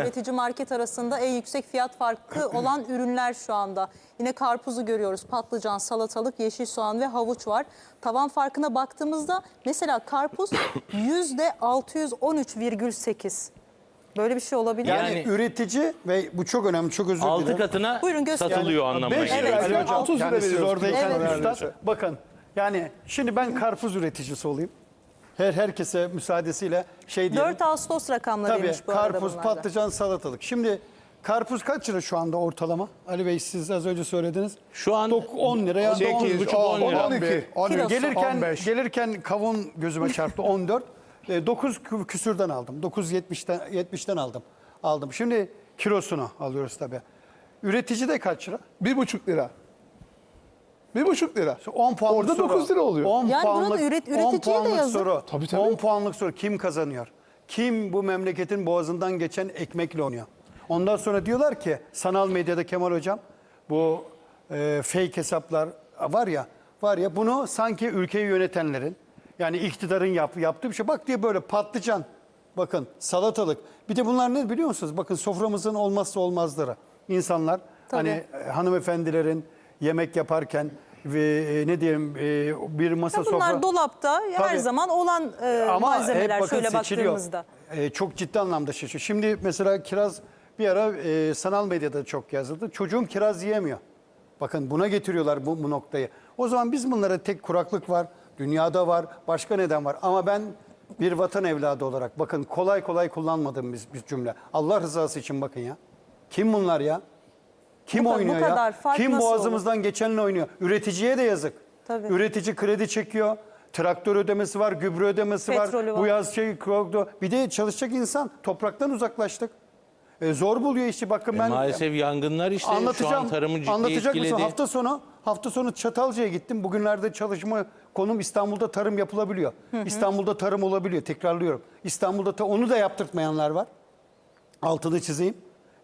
üretici market arasında en yüksek fiyat farkı olan ürünler şu anda. Yine karpuzu görüyoruz. Patlıcan, salatalık, yeşil soğan ve havuç var. Tavan farkına baktığımızda mesela karpuz yüzde 613,8. Böyle bir şey olabilir mi? Yani, Yani- üretici ve bu çok önemli, çok özür dilerim. katına Buyurun göster. satılıyor anlamına Beş geliyor. Evet. lira Ali hocam. 30 lira Yani siz oradayken neredeyse. bakın yani şimdi ben karpuz üreticisi olayım. Her herkese müsaadesiyle şey diyelim. 4 Ağustos rakamlarıymış Tabii bu arada karpuz, bunlarda. patlıcan, salatalık. Şimdi karpuz kaç lira şu anda ortalama? Ali Bey siz az önce söylediniz. Şu an Dok- 10 lira ya da 8, 9,5 10 lira. 12, 13, Kilosu. Gelirken 15. gelirken kavun gözüme çarptı 14. 9 küsürden aldım. 9.70'ten 70'ten aldım. Aldım. Şimdi kilosunu alıyoruz tabii. Üretici de kaç lira? Bir buçuk lira. Bir buçuk lira. 10 puanlık Orada soru. 9 lira oluyor. 10 Yani puanlık, burada üret- 10 üreticiye de puanlık yazık. soru. Tabii, tabii. 10 puanlık soru. Kim kazanıyor? Kim bu memleketin boğazından geçen ekmekle oynuyor? Ondan sonra diyorlar ki sanal medyada Kemal Hocam bu e, fake hesaplar var ya var ya bunu sanki ülkeyi yönetenlerin yani iktidarın yap, yaptığı bir şey. Bak diye böyle patlıcan bakın salatalık bir de bunlar ne biliyor musunuz? Bakın soframızın olmazsa olmazları. İnsanlar Tabii. hani e, hanımefendilerin yemek yaparken ve e, ne diyelim e, bir masa Ya bunlar sofra dolapta her Tabii. zaman olan e, ama malzemeler bakın şöyle seçiliyor. baktığımızda. E, çok ciddi anlamda şaşıyor. Şimdi mesela kiraz bir ara e, sanal medyada çok yazıldı. Çocuğum kiraz yiyemiyor. Bakın buna getiriyorlar bu, bu noktayı. O zaman biz bunlara tek kuraklık var, dünyada var, başka neden var. Ama ben bir vatan evladı olarak bakın kolay kolay kullanmadığım bir, bir cümle. Allah rızası için bakın ya. Kim bunlar ya? Kim Bu ka- bu oynuyor kadar ya? fark Kim nasıl olur? boğazımızdan geçenle oynuyor? Üreticiye de yazık. Tabii. Üretici kredi çekiyor. Traktör ödemesi var, gübre ödemesi Petrolü var. Bu var. yaz şey bir de çalışacak insan topraktan uzaklaştık. E, zor buluyor işi. Bakın ben Maalesef yangınlar işte şu anlatacağım. an tarımı ciddi Anlatacak etkiledi. mısın? Hafta sonu hafta sonu Çatalca'ya gittim. Bugünlerde çalışma konum İstanbul'da tarım yapılabiliyor. İstanbul'da tarım olabiliyor. Tekrarlıyorum. İstanbul'da ta, onu da yaptırtmayanlar var. Altını çizeyim.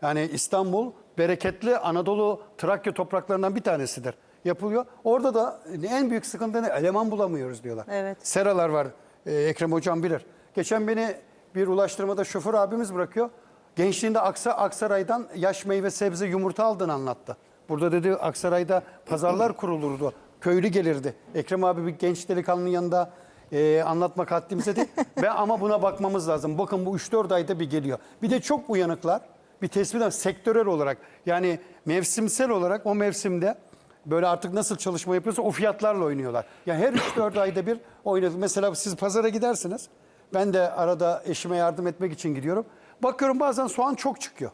Yani İstanbul bereketli Anadolu Trakya topraklarından bir tanesidir. Yapılıyor. Orada da en büyük sıkıntı ne? Eleman bulamıyoruz diyorlar. Evet. Seralar var. Ee, Ekrem Hocam bilir. Geçen beni bir ulaştırmada şoför abimiz bırakıyor. Gençliğinde Aksa, Aksaray'dan yaş meyve sebze yumurta aldığını anlattı. Burada dedi Aksaray'da pazarlar kurulurdu. Köylü gelirdi. Ekrem abi bir genç delikanlının yanında e, anlatmak haddimize değil. Ve ama buna bakmamız lazım. Bakın bu 3-4 ayda bir geliyor. Bir de çok uyanıklar. Bir tespit. Sektörel olarak yani mevsimsel olarak o mevsimde böyle artık nasıl çalışma yapıyorsa o fiyatlarla oynuyorlar. Yani her 3-4 ayda bir oynadı. Mesela siz pazara gidersiniz. Ben de arada eşime yardım etmek için gidiyorum. Bakıyorum bazen soğan çok çıkıyor.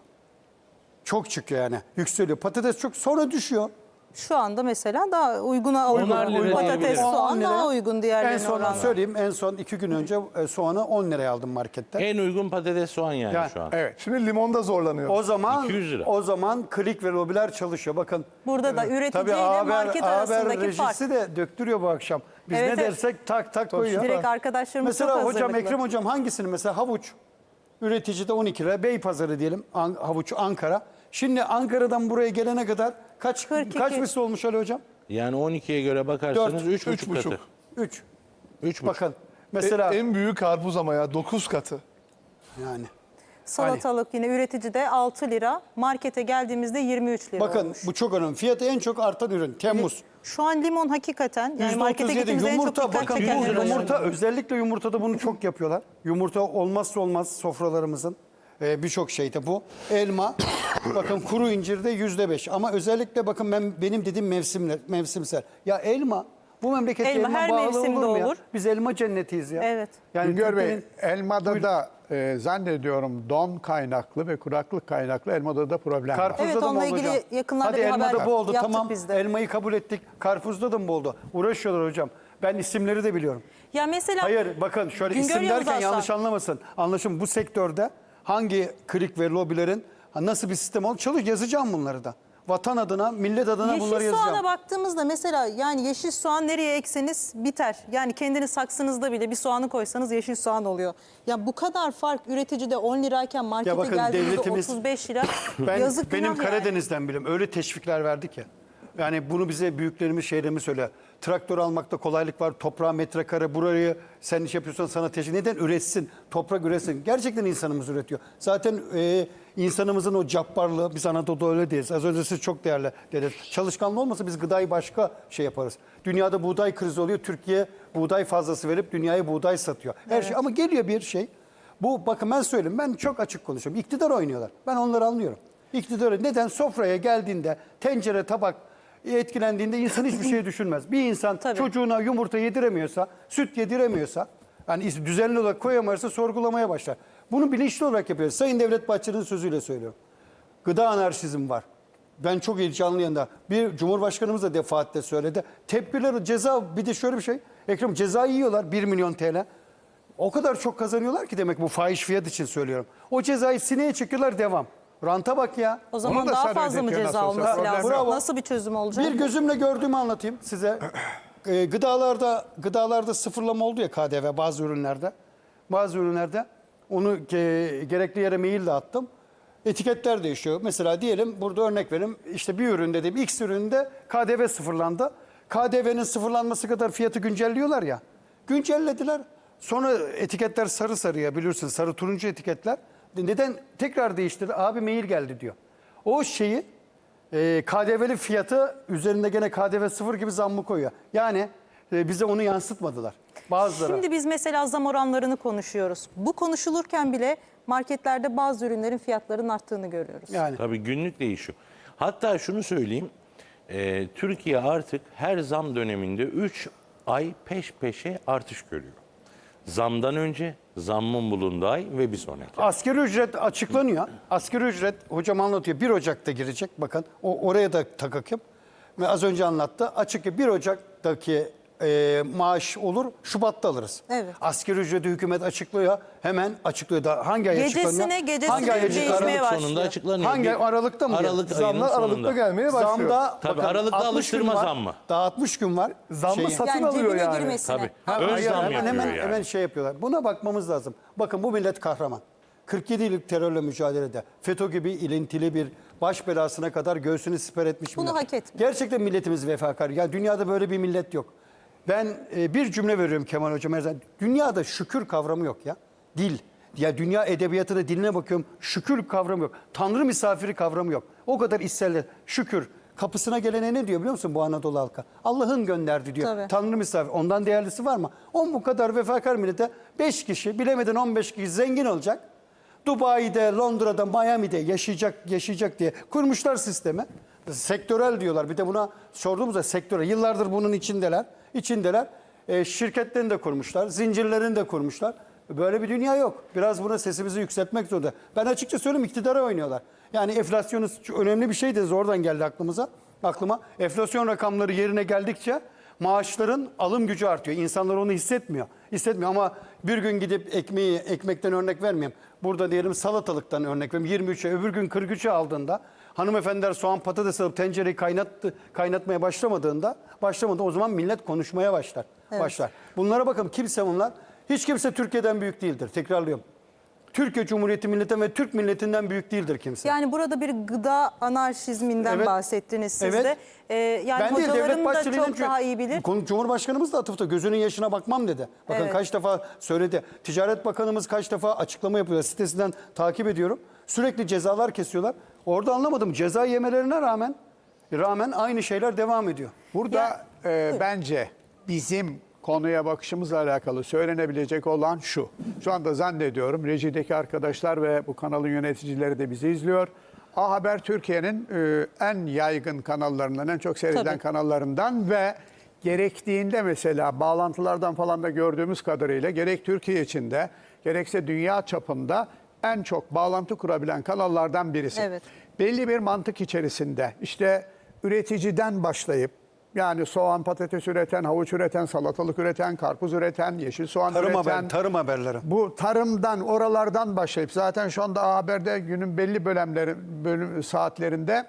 Çok çıkıyor yani. Yükseliyor. Patates çok sonra düşüyor. Şu anda mesela daha uyguna uygun. lira Patates, diyebiliriz. soğan 10 lira. daha uygun En diğerlerine son oranla. söyleyeyim en son iki gün önce e, soğanı 10 liraya aldım marketten. En uygun patates soğan yani, Yani, şu an. Evet. Şimdi limonda zorlanıyor. O zaman 200 lira. o zaman klik ve lobiler çalışıyor. Bakın. Burada da üretici Tabii ile haber, market haber arasındaki rejisi fark. de döktürüyor bu akşam. Biz Evet, ne evet. dersek tak tak koyuyor. Direkt arkadaşlarımız Mesela çok hocam hazırlıklı. Ekrem hocam hangisini mesela havuç üreticide 12 lira Beypazarı diyelim An- havuç Ankara. Şimdi Ankara'dan buraya gelene kadar kaç 42. kaç misli olmuş Ali hocam? Yani 12'ye göre bakarsanız Dört, 3,5 üç buçuk. katı. 3. 3,5. Bakın E- mesela en büyük karpuz ama ya 9 katı. yani Salatalık yine üreticide 6 lira. Markete geldiğimizde 23 lira bakın olmuş. bu çok önemli. Fiyatı en çok artan ürün Temmuz. Şu an limon hakikaten yani markete %37 gittiğimizde en çok yumurta dikkat bakın çeken bu yumurta özellikle yumurtada bunu çok yapıyorlar. Yumurta olmazsa olmaz sofralarımızın e, birçok şeyde bu. Elma bakın kuru incirde yüzde beş ama özellikle bakın ben benim dediğim mevsimler mevsimsel. Ya elma bu memlekette Elma elma, her bağlı mevsimde olur mu ya? olur. Biz elma cennetiyiz ya. Evet. Yani Güngör Bey, elmada da e, zannediyorum don kaynaklı ve kuraklık kaynaklı elmada da problem var. Karpuzda Evet, da onunla ilgili hocam? yakınlarda Hadi bir elmada haber bu oldu yaptık tamam. biz de. Elmayı kabul ettik. Karpuzda da mı bu oldu? Uğraşıyorlar hocam. Ben isimleri de biliyorum. Ya mesela Hayır bakın şöyle Güngör isim Yavuz derken Aslan. yanlış anlamasın. Anlaşın bu sektörde hangi klik ve lobilerin nasıl bir sistem olur çalış yazacağım bunları da. Vatan adına, millet adına bunları Yeşil yazacağım. soğana baktığımızda mesela yani yeşil soğan nereye ekseniz biter. Yani kendiniz saksınızda bile bir soğanı koysanız yeşil soğan oluyor. Ya bu kadar fark üreticide 10 lirayken markete bakın geldiğimizde devletimiz- 35 lira. Ben Yazık benim günah yani. Karadeniz'den bilim öyle teşvikler verdik ya. Yani bunu bize büyüklerimiz şehrimiz söyle. Traktör almakta kolaylık var. Toprağa metrekare burayı sen iş yapıyorsan sana teşvik. Neden üretsin? Toprak üretsin. Gerçekten insanımız üretiyor. Zaten e, insanımızın o cabbarlığı, biz Anadolu'da öyle değiliz. Az önce siz çok değerli dediniz. Çalışkanlığı olmasa biz gıdayı başka şey yaparız. Dünyada buğday krizi oluyor. Türkiye buğday fazlası verip dünyaya buğday satıyor. Her şey ama geliyor bir şey. Bu bakın ben söyleyeyim ben çok açık konuşuyorum. İktidar oynuyorlar. Ben onları anlıyorum. İktidar neden sofraya geldiğinde tencere tabak etkilendiğinde insan hiçbir şey düşünmez. Bir insan Tabii. çocuğuna yumurta yediremiyorsa, süt yediremiyorsa, yani düzenli olarak koyamazsa sorgulamaya başlar. Bunu bilinçli olarak yapıyoruz. Sayın Devlet Bahçeli'nin sözüyle söylüyorum. Gıda anarşizm var. Ben çok heyecanlı yanında. Bir Cumhurbaşkanımız da defaatle söyledi. Tedbirler, ceza bir de şöyle bir şey. Ekrem ceza yiyorlar 1 milyon TL. O kadar çok kazanıyorlar ki demek bu fahiş fiyat için söylüyorum. O cezayı sineye çekiyorlar devam. Ranta bak ya. O zaman da daha fazla mı ödetiyor ceza nasıl olsa, olması problem lazım? yok. Nasıl bir çözüm olacak? Bir gözümle gördüğümü anlatayım size. Ee, gıdalarda gıdalarda sıfırlama oldu ya KDV bazı ürünlerde. Bazı ürünlerde onu ge- gerekli yere mail de attım. Etiketler değişiyor. Mesela diyelim burada örnek vereyim. İşte bir ürün dedim X üründe KDV sıfırlandı. KDV'nin sıfırlanması kadar fiyatı güncelliyorlar ya. Güncellediler. Sonra etiketler sarı sarıya biliyorsun sarı turuncu etiketler. Neden tekrar değiştirdi? Abi mail geldi diyor. O şeyi e, KDV'li fiyatı üzerinde gene KDV sıfır gibi zammı koyuyor. Yani e, bize onu yansıtmadılar. Bazıları. Şimdi biz mesela zam oranlarını konuşuyoruz. Bu konuşulurken bile marketlerde bazı ürünlerin fiyatlarının arttığını görüyoruz. yani Tabii günlük değişiyor. Hatta şunu söyleyeyim. e, Türkiye artık her zam döneminde 3 ay peş peşe artış görüyor. Zamdan önce, zammın bulunduğu ay ve bir sonraki. asgari ücret açıklanıyor. Asgari ücret hocam anlatıyor 1 Ocak'ta girecek. Bakın o oraya da takakım. Ve az önce anlattı. Açık ki 1 Ocak'taki e, maaş olur Şubat'ta alırız. Evet. Asgari ücreti hükümet açıklıyor. Hemen açıklıyor da hangi ay Gecesine, açıklanıyor? gecesine hangi ay açıklanıyor? Aralık başlıyor. sonunda açıklanıyor. Hangi Aralık'ta mı? Aralık ayının Zamlar sonunda. Aralık'ta gelmeye başlıyor. Zamda Tabii, Aralık'ta 60 gün alıştırma var. zammı. Daha 60 gün var. Zammı Şeyi- satın Yani alıyor cebine yani. girmesine. Tabii. Ha, Ön zam hemen, yapıyor hemen, yani. hemen şey yapıyorlar. Buna bakmamız lazım. Bakın bu millet kahraman. 47 yıllık terörle mücadelede FETÖ gibi ilintili bir baş belasına kadar göğsünü siper etmiş Bunu millet. hak etmiyor. Gerçekten milletimiz vefakar. Ya dünyada böyle bir millet yok. Ben e, bir cümle veriyorum Kemal Hocam her zaman. Dünyada şükür kavramı yok ya. Dil. Ya dünya edebiyatına diline bakıyorum. Şükür kavramı yok. Tanrı misafiri kavramı yok. O kadar isterler. Şükür. Kapısına gelene ne diyor biliyor musun bu Anadolu halka? Allah'ın gönderdi diyor. Tabii. Tanrı misafir. Ondan değerlisi var mı? On bu kadar vefakar millete 5 kişi bilemedin 15 kişi zengin olacak. Dubai'de, Londra'da, Miami'de yaşayacak yaşayacak diye kurmuşlar sistemi. Sektörel diyorlar. Bir de buna sorduğumuzda sektörel. Yıllardır bunun içindeler. İçindeler. E, şirketlerini de kurmuşlar. Zincirlerini de kurmuşlar. Böyle bir dünya yok. Biraz buna sesimizi yükseltmek zorunda. Ben açıkça söyleyeyim iktidara oynuyorlar. Yani enflasyonu önemli bir şey de oradan geldi aklımıza. Aklıma enflasyon rakamları yerine geldikçe maaşların alım gücü artıyor. İnsanlar onu hissetmiyor. Hissetmiyor ama bir gün gidip ekmeği ekmekten örnek vermeyeyim. Burada diyelim salatalıktan örnek vereyim. 23'e öbür gün 43'e aldığında hanımefendiler soğan patates alıp tencereyi kaynattı, kaynatmaya başlamadığında başlamadı o zaman millet konuşmaya başlar. Başlar. Bunlara bakın kimse bunlar hiç kimse Türkiye'den büyük değildir. Tekrarlıyorum. Türkiye Cumhuriyeti milletinden ve Türk milletinden büyük değildir kimse. Yani burada bir gıda anarşizminden Evet. bahsettiniz siz Evet. de. Ee, yani Ben değil, Devlet da Bahçeli'nin çok daha iyi bilir. Cumhurbaşkanımız da atıfta gözünün yaşına bakmam dedi. Bakın Evet. kaç defa söyledi. Ticaret Bakanımız kaç defa açıklama yapıyor. Sitesinden takip ediyorum. Sürekli cezalar kesiyorlar. Orada anlamadım. Ceza yemelerine rağmen rağmen aynı şeyler devam ediyor. Burada e, bence bizim konuya bakışımızla alakalı söylenebilecek olan şu. Şu anda zannediyorum rejideki arkadaşlar ve bu kanalın yöneticileri de bizi izliyor. A Haber Türkiye'nin e, en yaygın kanallarından, en çok seyreden Tabii. kanallarından ve gerektiğinde mesela bağlantılardan falan da gördüğümüz kadarıyla gerek Türkiye içinde gerekse dünya çapında en çok bağlantı kurabilen kanallardan birisi. Evet. Belli bir mantık içerisinde işte üreticiden başlayıp yani soğan, patates üreten, havuç üreten, salatalık üreten, karpuz üreten, yeşil soğan Tarım, üreten. haber, tarım haberleri. Bu tarımdan, oralardan başlayıp zaten şu anda A Haber'de günün belli bölümleri, bölüm saatlerinde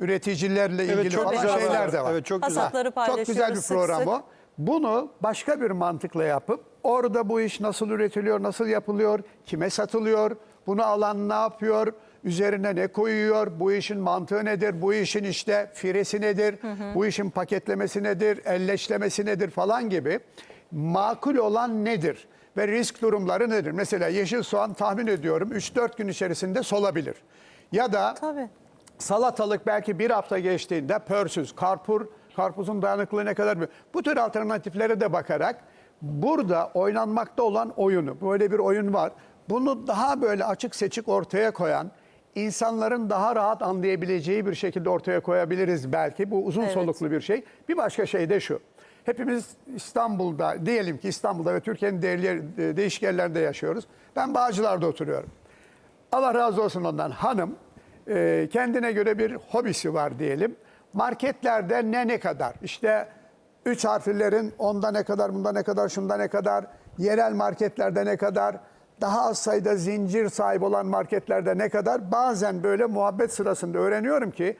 üreticilerle ilgili çok falan güzel şeyler de var. Evet, çok güzel. Hasatları Çok paylaşıyoruz güzel bir sık program sık. o. Bunu başka bir mantıkla yapıp orada bu iş nasıl üretiliyor, nasıl yapılıyor, kime satılıyor, bunu alan ne yapıyor, üzerine ne koyuyor, bu işin mantığı nedir, bu işin işte firesi nedir, bu işin paketlemesi nedir, elleşlemesi nedir falan gibi makul olan nedir ve risk durumları nedir? Mesela yeşil soğan tahmin ediyorum 3-4 gün içerisinde solabilir. Ya da Tabii. salatalık belki bir hafta geçtiğinde pörsüz, karpur, karpuzun dayanıklılığı ne kadar. Bu tür alternatiflere de bakarak burada oynanmakta olan oyunu, böyle bir oyun var. Bunu daha böyle açık seçik ortaya koyan, insanların daha rahat anlayabileceği bir şekilde ortaya koyabiliriz belki. Bu uzun Evet. soluklu bir şey. Bir başka şey de şu. Hepimiz İstanbul'da, diyelim ki İstanbul'da ve Türkiye'nin değerli, değişik yerlerinde yaşıyoruz. Ben Bağcılar'da oturuyorum. Allah razı olsun ondan. Hanım e, kendine göre bir hobisi var diyelim. Marketlerde ne ne kadar? İşte üç harflilerin onda ne kadar, bunda ne kadar, şunda ne kadar, yerel marketlerde ne kadar, daha az sayıda zincir sahibi olan marketlerde ne kadar. Bazen böyle muhabbet sırasında öğreniyorum ki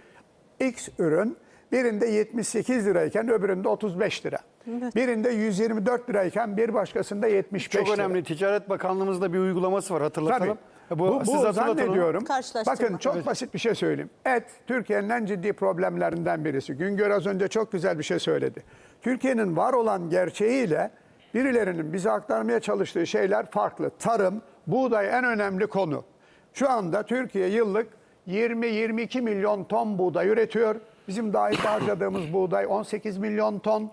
X ürün birinde 78 lirayken öbüründe 35 lira. Birinde 124 lirayken bir başkasında 75 Çok lira. önemli. Ticaret Bakanlığımızda bir uygulaması var hatırlatalım. Tabii. Bu, Bu, bu, siz onu. zannediyorum. Bakın çok basit bir şey söyleyeyim. Et Türkiye'nin en ciddi problemlerinden birisi. Güngör az önce çok güzel bir şey söyledi. Türkiye'nin var olan gerçeğiyle birilerinin bize aktarmaya çalıştığı şeyler farklı. Tarım, buğday en önemli konu. Şu anda Türkiye yıllık 20-22 milyon ton buğday üretiyor. Bizim dahil harcadığımız buğday 18 milyon ton.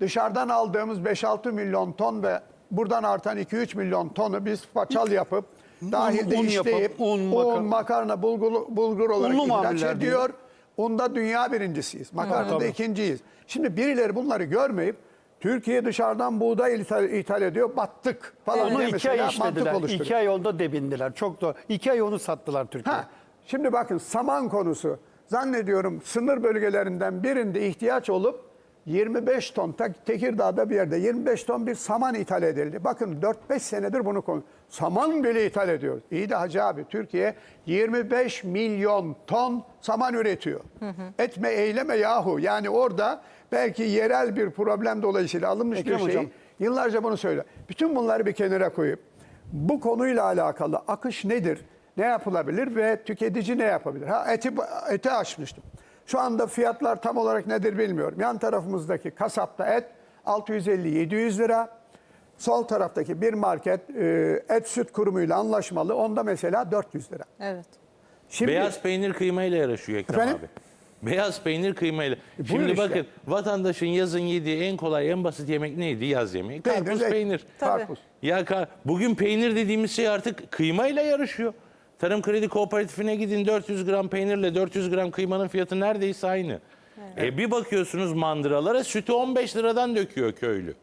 Dışarıdan aldığımız 5-6 milyon ton ve buradan artan 2-3 milyon tonu biz paçal yapıp dahilde un yapıp, işleyip un, un, makarna- makarna, bulgur, bulgur olarak ihraç ediyor. Unda dünya birincisiyiz. Makarnada Tabii. ikinciyiz. Şimdi birileri bunları görmeyip Türkiye dışarıdan buğday ithal, ithal ediyor, battık falan Onu iki ay işlediler. İki ay onda debindiler. Çok da iki ay onu sattılar Türkiye'ye. Ha, şimdi bakın saman konusu. Zannediyorum sınır bölgelerinden birinde ihtiyaç olup 25 ton Tekirdağ'da bir yerde 25 ton bir saman ithal edildi. Bakın 4-5 senedir bunu konu. Saman bile ithal ediyoruz. İyi de hacı abi Türkiye 25 milyon ton saman üretiyor. Etme eyleme yahu. Yani orada belki yerel bir problem dolayısıyla alınmış Ekrem bir şey. hocam. Yıllarca bunu söyle. Bütün bunları bir kenara koyup bu konuyla alakalı akış nedir? Ne yapılabilir ve tüketici ne yapabilir? Ha eti eti açmıştım. Şu anda fiyatlar tam olarak nedir bilmiyorum. Yan tarafımızdaki kasapta et 650-700 lira. Sol taraftaki bir market e, et süt kurumuyla anlaşmalı. Onda mesela 400 lira. Evet. Şimdi Beyaz peynir kıymayla yarışıyor Ekrem Efendim? abi. Beyaz peynir kıymayla. buyur Şimdi işte. bakın vatandaşın yazın yediği en kolay en basit yemek neydi yaz yemeği? peynir, Karpuz peynir. Tabii. Karpuz. Ya ka- bugün peynir dediğimiz şey artık kıymayla yarışıyor. Tarım Kredi Kooperatifine gidin 400 gram peynirle 400 gram kıymanın fiyatı neredeyse aynı. E bir bakıyorsunuz mandıralara sütü 15 liradan döküyor köylü.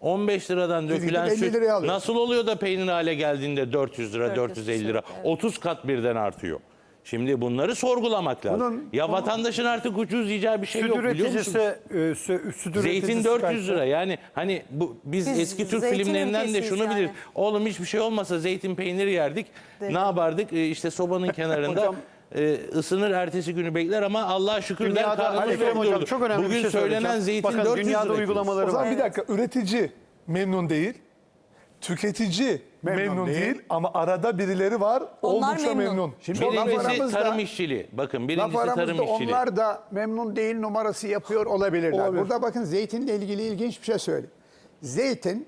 15 liradan dökülen 50 süt nasıl oluyor da peynir hale geldiğinde 400 lira 400 450 lira evet. 30 kat birden artıyor. Şimdi bunları sorgulamak lazım. Bunun- ya vatandaşın artık ucuz yiyeceği bir şey yok biliyor üreticisi, e, sü- süt Zeytin üreticisi 400 belki- lira. Yani hani bu biz, Biz eski Türk filmlerinden de şunu yani. bilir. Oğlum hiçbir şey olmasa zeytin peyniri yerdik. Ne yapardık? Ee, işte sobanın kenarında Hocam- e, ısınır ertesi günü bekler ama Allah'a şükür der karnımız doldurdu. çok önemli Bugün bir şey söylenen zeytin Bakın 400 dünyada lira uygulamaları O zaman var. bir dakika üretici memnun değil. Tüketici Memnun memnun, değil. değil. ama arada birileri var Onlar oldukça memnun. memnun. Şimdi laf Birincisi aramızda- tarım işçiliği. Bakın Laf birincisi tarım aramızda işçiliği. onlar da memnun değil numarası yapıyor olabilirler. Olabilir. Burada bakın zeytinle ilgili ilginç bir şey söyleyeyim. Zeytin,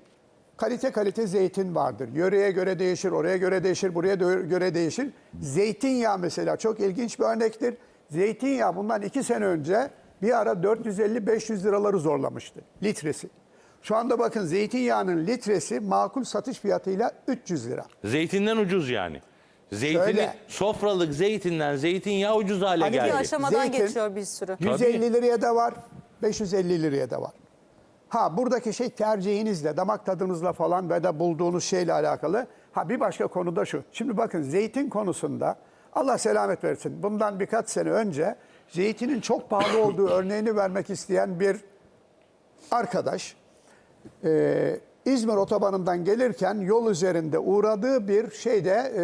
kalite kalite zeytin vardır. Yöreye göre değişir, oraya göre değişir, buraya dö- göre değişir. Zeytinyağı mesela çok ilginç bir örnektir. Zeytinyağı bundan iki sene önce bir ara 450-500 liraları zorlamıştı litresi. Şu anda bakın zeytinyağının litresi makul satış fiyatıyla 300 lira. Zeytinden ucuz yani. Zeytini Şöyle. sofralık zeytinden zeytinyağı ucuz hale Hani bir geldi. Bir aşamadan Zeytin- geçiyor bir sürü. 150 liraya da var, 550 liraya da var. Ha buradaki şey tercihinizle, damak tadınızla falan ve de bulduğunuz şeyle alakalı. Ha bir başka konu da şu. Şimdi bakın zeytin konusunda Allah selamet versin. Bundan birkaç sene önce zeytinin çok pahalı olduğu örneğini vermek isteyen bir arkadaş e, İzmir otobanından gelirken yol üzerinde uğradığı bir şeyde e,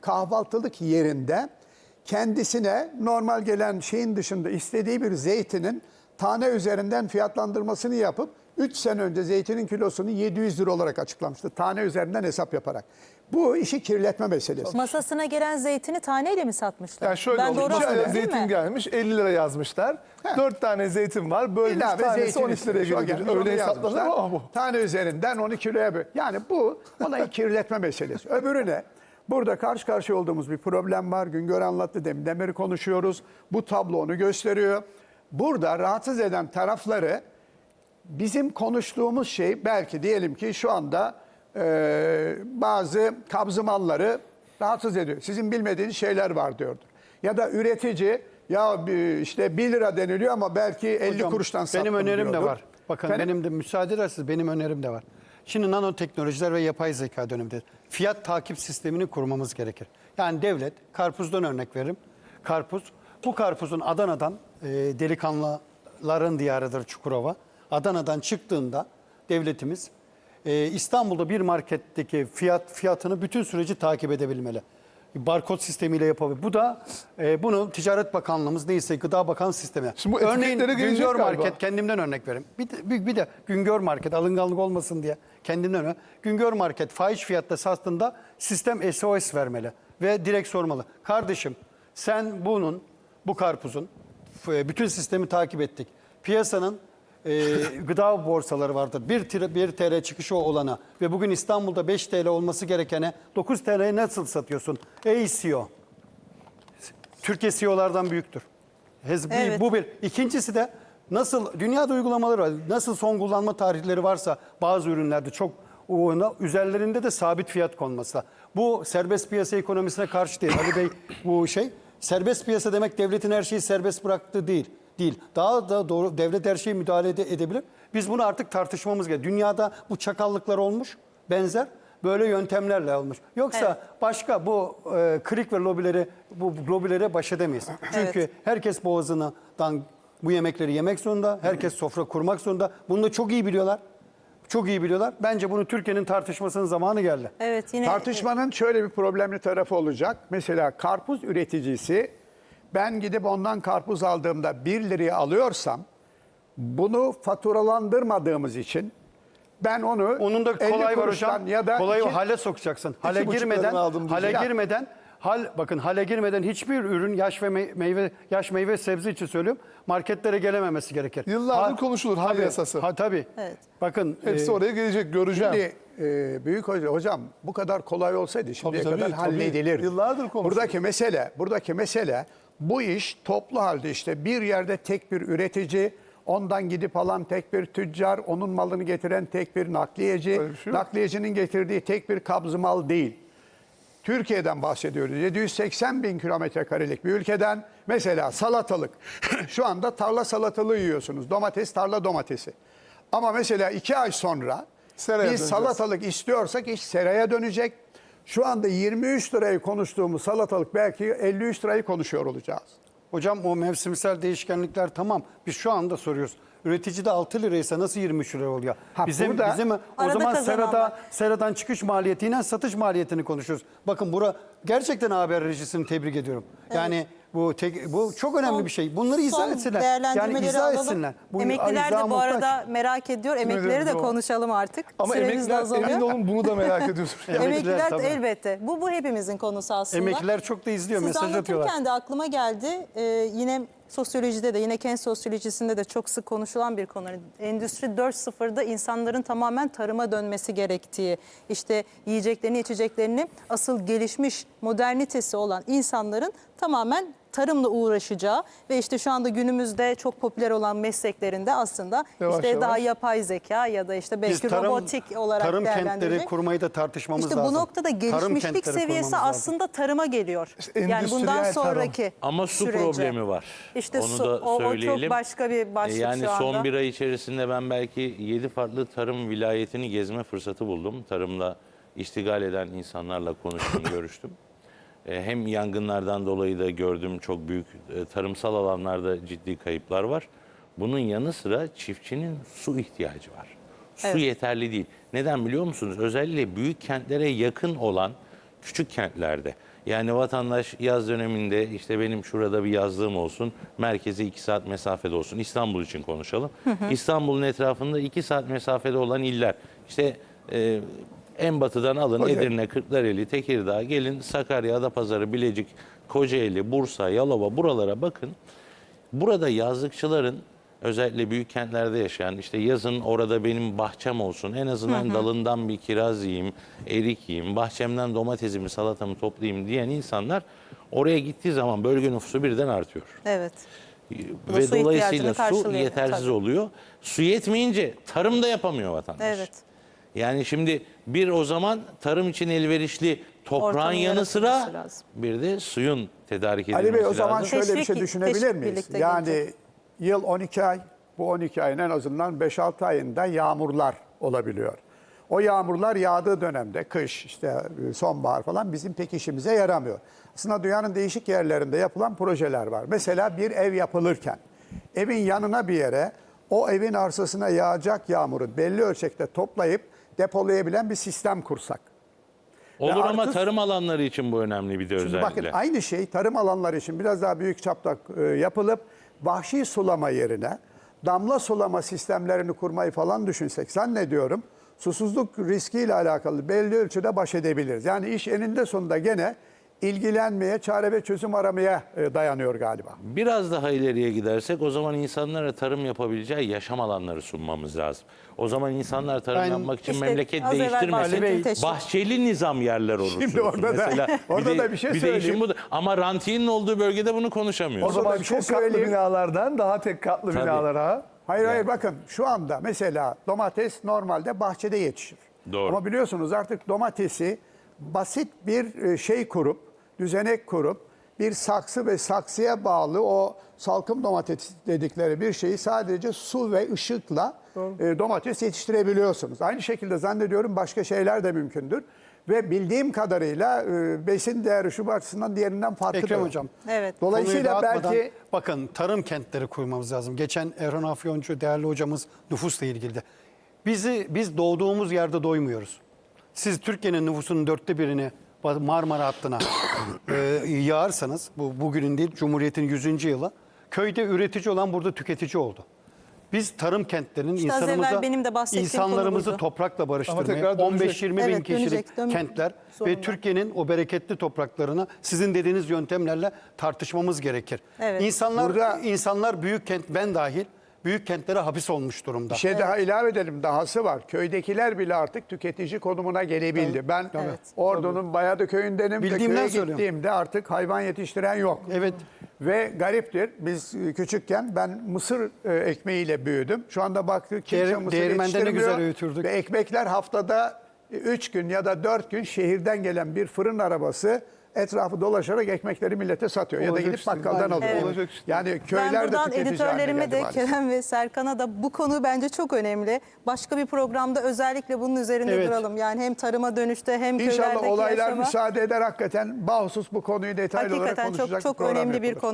kahvaltılık yerinde kendisine normal gelen şeyin dışında istediği bir zeytinin tane üzerinden fiyatlandırmasını yapıp 3 sene önce zeytinin kilosunu 700 lira olarak açıklamıştı. Tane üzerinden hesap yaparak. Bu işi kirletme meselesi. Masasına gelen zeytini taneyle mi satmışlar? Yani şöyle ben olmuş. doğru Bir zeytin mi? gelmiş 50 lira yazmışlar. 4 tane zeytin var. Bölmüş İlave tanesi zeytin 12 liraya geliyor. gelmiş, Öyle hesaplanır yazmışlar. ama bu. Tane üzerinden 10 kiloya böl. Yani bu olayı kirletme meselesi. Öbürüne Burada karşı karşıya olduğumuz bir problem var. Güngör anlattı, demin demiri konuşuyoruz. Bu tablo onu gösteriyor. Burada rahatsız eden tarafları bizim konuştuğumuz şey belki diyelim ki şu anda e, bazı kabzımalları rahatsız ediyor. Sizin bilmediğiniz şeyler var diyordur. Ya da üretici ya işte 1 lira deniliyor ama belki 50 Hocam, kuruştan sattım Benim önerim de diyordur. var. Bakın Efendim? benim de müsaade ederseniz benim önerim de var. Şimdi nanoteknolojiler ve yapay zeka döneminde fiyat takip sistemini kurmamız gerekir. Yani devlet, karpuzdan örnek veririm. Karpuz, bu karpuzun Adana'dan, e, delikanlıların diyarıdır Çukurova. Adana'dan çıktığında devletimiz e, İstanbul'da bir marketteki fiyat fiyatını bütün süreci takip edebilmeli. Barkod sistemiyle yapabilir. Bu da e, bunu Ticaret Bakanlığımız neyse Gıda Bakan sistemi. Şimdi bu Örneğin Güngör galiba. Market kendimden örnek vereyim. Bir de, bir, bir de Güngör Market alınganlık olmasın diye kendimden örnek. Güngör Market fahiş fiyatta sattığında sistem SOS vermeli ve direkt sormalı. Kardeşim sen bunun bu karpuzun f- bütün sistemi takip ettik. Piyasanın e, gıda borsaları vardır. 1 TL, 1 TL çıkışı olana ve bugün İstanbul'da 5 TL olması gerekene 9 TL'ye nasıl satıyorsun? Ey CEO. Türkiye CEO'lardan büyüktür. Hez- Evet. Bu bir. İkincisi de nasıl dünyada uygulamaları var. Nasıl son kullanma tarihleri varsa bazı ürünlerde çok ona üzerlerinde de sabit fiyat konması. Bu serbest piyasa ekonomisine karşı değil. Ali Bey bu şey serbest piyasa demek devletin her şeyi serbest bıraktığı değil. Değil. Daha da doğru devlet her şeye müdahale ede- edebilir. Biz bunu artık tartışmamız gerekiyor. Dünyada bu çakallıklar olmuş benzer böyle yöntemlerle olmuş. Yoksa Evet. başka bu e, krik ve lobileri bu lobilere baş edemeyiz. Çünkü Evet. herkes boğazından bu yemekleri yemek zorunda. Herkes sofra kurmak zorunda. Bunu da çok iyi biliyorlar. Çok iyi biliyorlar. Bence bunu Türkiye'nin tartışmasının zamanı geldi. Evet yine Tartışmanın şöyle bir problemli tarafı olacak. Mesela karpuz üreticisi ben gidip ondan karpuz aldığımda 1 liraya alıyorsam bunu faturalandırmadığımız için ben onu Onun da 50 kolay var kuruştan hocam. ya da Kolayı iki- hale sokacaksın. Hale buçuk girmeden aldım hale diyeceğim. girmeden hal bakın hale girmeden hiçbir ürün yaş ve mey- meyve yaş meyve sebze için söylüyorum marketlere gelememesi gerekir. Yıllardır konuşulur hal tabii, yasası. Ha tabii. Evet. Bakın Hepsi e, oraya gelecek göreceğim. Şimdi e, büyük hoca, hocam bu kadar kolay olsaydı şimdiye Tabii, kadar tabii, halledilir. tabii. Yıllardır konuşulur. Buradaki mesele, buradaki mesele bu iş toplu halde işte bir yerde tek bir üretici, ondan gidip alan tek bir tüccar, onun malını getiren tek bir nakliyeci, bir şey yok. nakliyecinin getirdiği tek bir kabzı mal değil. Türkiye'den bahsediyoruz. 780 bin kilometre karelik bir ülkeden mesela salatalık. Şu anda tarla salatalığı yiyorsunuz. Domates, tarla domatesi. Ama mesela iki ay sonra Seraya biz döneceğiz. salatalık istiyorsak iş seraya dönecek. Şu anda 23 lirayı konuştuğumuz salatalık belki 53 lirayı konuşuyor olacağız. Hocam o mevsimsel değişkenlikler tamam. Biz şu anda soruyoruz. Üreticide 6 liraysa nasıl 23 lira oluyor? Ha, bizim burada- bizim o zaman serada seradan çıkış maliyetiyle satış maliyetini konuşuyoruz. Bakın bura gerçekten haber rejisini tebrik ediyorum. Yani bu tek, bu çok önemli Son- bir şey. Bunları izah son etsinler. değerlendirmeleri Yani izah alalım. etsinler. Bu Emekliler izaha de bu muhtaç. arada merak ediyor. Emeklileri de doğru. konuşalım artık. Ama Süremiz de emekliler azalıyor. emin olun bunu da merak ediyordur. Emekliler Emekliler tabii. elbette. Bu bu hepimizin konusu aslında. Emekliler çok da izliyor, Siz mesaj atıyorlar. anlatırken de aklıma geldi. Ee, yine sosyolojide de yine kent sosyolojisinde de çok sık konuşulan bir konu. Endüstri 4.0'da insanların tamamen tarıma dönmesi gerektiği, işte yiyeceklerini, içeceklerini asıl gelişmiş modernitesi olan insanların tamamen tarımla uğraşacağı ve işte şu anda günümüzde çok popüler olan mesleklerinde aslında Yavaş işte yavaş. daha yapay zeka ya da işte Biz belki tarım, robotik olarak tarım kentleri kurmayı da tartışmamız İşte lazım. bu noktada gelişmişlik seviyesi aslında tarıma geliyor. yani bundan tarım. sonraki Ama su sürece. problemi var. İşte Onu su, da o, o söyleyelim. çok başka bir başlık E, Yani şu anda. son bir ay içerisinde ben belki 7 farklı tarım vilayetini gezme fırsatı buldum. Tarımla iştigal eden insanlarla konuştum, görüştüm. E, Hem yangınlardan dolayı da gördüm çok büyük e, tarımsal alanlarda ciddi kayıplar var. Bunun yanı sıra çiftçinin su ihtiyacı var. Su Evet. yeterli değil. Neden biliyor musunuz? Özellikle büyük kentlere yakın olan küçük kentlerde. Yani vatandaş yaz döneminde işte benim şurada bir yazlığım olsun, merkeze 2 saat mesafede olsun. İstanbul için konuşalım. İstanbul'un etrafında 2 saat mesafede olan iller. İşte e, en batıdan alın Hocam. Edirne, Kırklareli, Tekirdağ, gelin Sakarya, Adapazarı, Bilecik, Kocaeli, Bursa, Yalova buralara bakın. Burada yazlıkçıların özellikle büyük kentlerde yaşayan işte yazın orada benim bahçem olsun en azından dalından bir kiraz yiyeyim, erik yiyeyim, bahçemden domatesimi, salatamı toplayayım diyen insanlar oraya gittiği zaman bölge nüfusu birden artıyor. Evet. Bu Ve su dolayısıyla su yetersiz tabii. oluyor. Su yetmeyince tarım da yapamıyor vatandaş. Evet. Yani şimdi bir o zaman tarım için elverişli toprağın yanı sıra lazım. bir de suyun tedarik edilmesi Ali Bey o zaman lazım. şöyle bir şey düşünebilir miyiz? Yani gelecek. yıl 12 ay, bu 12 ayın en azından 5-6 ayında yağmurlar olabiliyor. O yağmurlar yağdığı dönemde, kış, işte sonbahar falan bizim pek işimize yaramıyor. Aslında dünyanın değişik yerlerinde yapılan projeler var. Mesela bir ev yapılırken, evin yanına bir yere o evin arsasına yağacak yağmuru belli ölçekte toplayıp depolayabilen bir sistem kursak. Olur Ve ama tarım alanları için bu önemli bir de özellikle. bakın aynı şey tarım alanları için biraz daha büyük çapta e, yapılıp vahşi sulama yerine damla sulama sistemlerini kurmayı falan düşünsek zannediyorum susuzluk riskiyle alakalı belli ölçüde baş edebiliriz. Yani iş eninde sonunda gene ilgilenmeye, çare ve çözüm aramaya e, dayanıyor galiba. Biraz daha ileriye gidersek o zaman insanlara tarım yapabileceği yaşam alanları sunmamız lazım. O zaman insanlar tarım Ben- yapmak için İşte memleket değiştirmesin. Bahçeli nizam yerler oluştursun. Şimdi orada da- Mesela orada de- da bir şey bir söyleyeyim. bu. da- Ama rantiyenin olduğu bölgede bunu O konuşamıyoruz. Orada zaman bir şey çok katlı söyleyeyim. binalardan daha tek katlı Tabii. binalara. Hayır hayır bakın şu anda mesela domates normalde bahçede yetişir. Doğru. Ama biliyorsunuz artık domatesi basit bir e, şey kurup, düzenek kurup bir saksı ve saksıya bağlı o salkım domates dedikleri bir şeyi sadece su ve ışıkla e, domates yetiştirebiliyorsunuz. Aynı şekilde zannediyorum başka şeyler de mümkündür. Ve bildiğim kadarıyla e, besin değeri şu açısından diğerinden farklıdır. Ekrem Hocam. Evet. Dolayısıyla Konuyu dağıtmadan, belki bakın tarım kentleri kurmamız lazım. Geçen Erhan Afyoncu değerli hocamız nüfusla ilgili de. Bizi biz doğduğumuz yerde doymuyoruz. Siz Türkiye'nin nüfusunun dörtte birini Marmara hattına e, yağarsanız bu bugünün değil Cumhuriyet'in 100. yılı köyde üretici olan burada tüketici oldu. Biz tarım kentlerinin İşte insanımıza benim de insanlarımızı toprakla dönecek. 15-20 bin Evet, kişilik dönecek, dön- kentler ve zorunda. Türkiye'nin o bereketli topraklarını sizin dediğiniz yöntemlerle tartışmamız gerekir. Evet. İnsanlar Burada- insanlar büyük kent ben dahil büyük kentlere hapis olmuş durumda. Bir şey daha ilave edelim. Dahası var. Köydekiler bile artık tüketici konumuna gelebildi. Ben Evet. Ordunun Bayadı köyündenim. Bildiğimden köye söylüyorum. gittiğimde artık hayvan yetiştiren yok. Evet. Ve gariptir. Biz e, küçükken ben mısır e, ekmeğiyle büyüdüm. Şu anda baktık kimse Değir- mısır değirmende ne yetiştirmiyor. güzel öğütürdük. Ve ekmekler haftada 3 gün ya da 4 gün şehirden gelen bir fırın arabası etrafı dolaşarak ekmekleri millete satıyor. ya da Olacak gidip bakkaldan alıyor. Evet. Olacak. Yani Ben köyler de buradan editörlerime de maalesef. Kerem ve Serkan'a da bu konu bence çok önemli. Başka bir programda özellikle bunun üzerinde Evet. duralım. Yani hem tarıma dönüşte hem İnşallah köylerdeki olaylar yaşama. müsaade eder hakikaten. Bahusus bu konuyu detaylı olarak Hakikaten konuşacak çok çok bir program önemli bir yapılır. konu.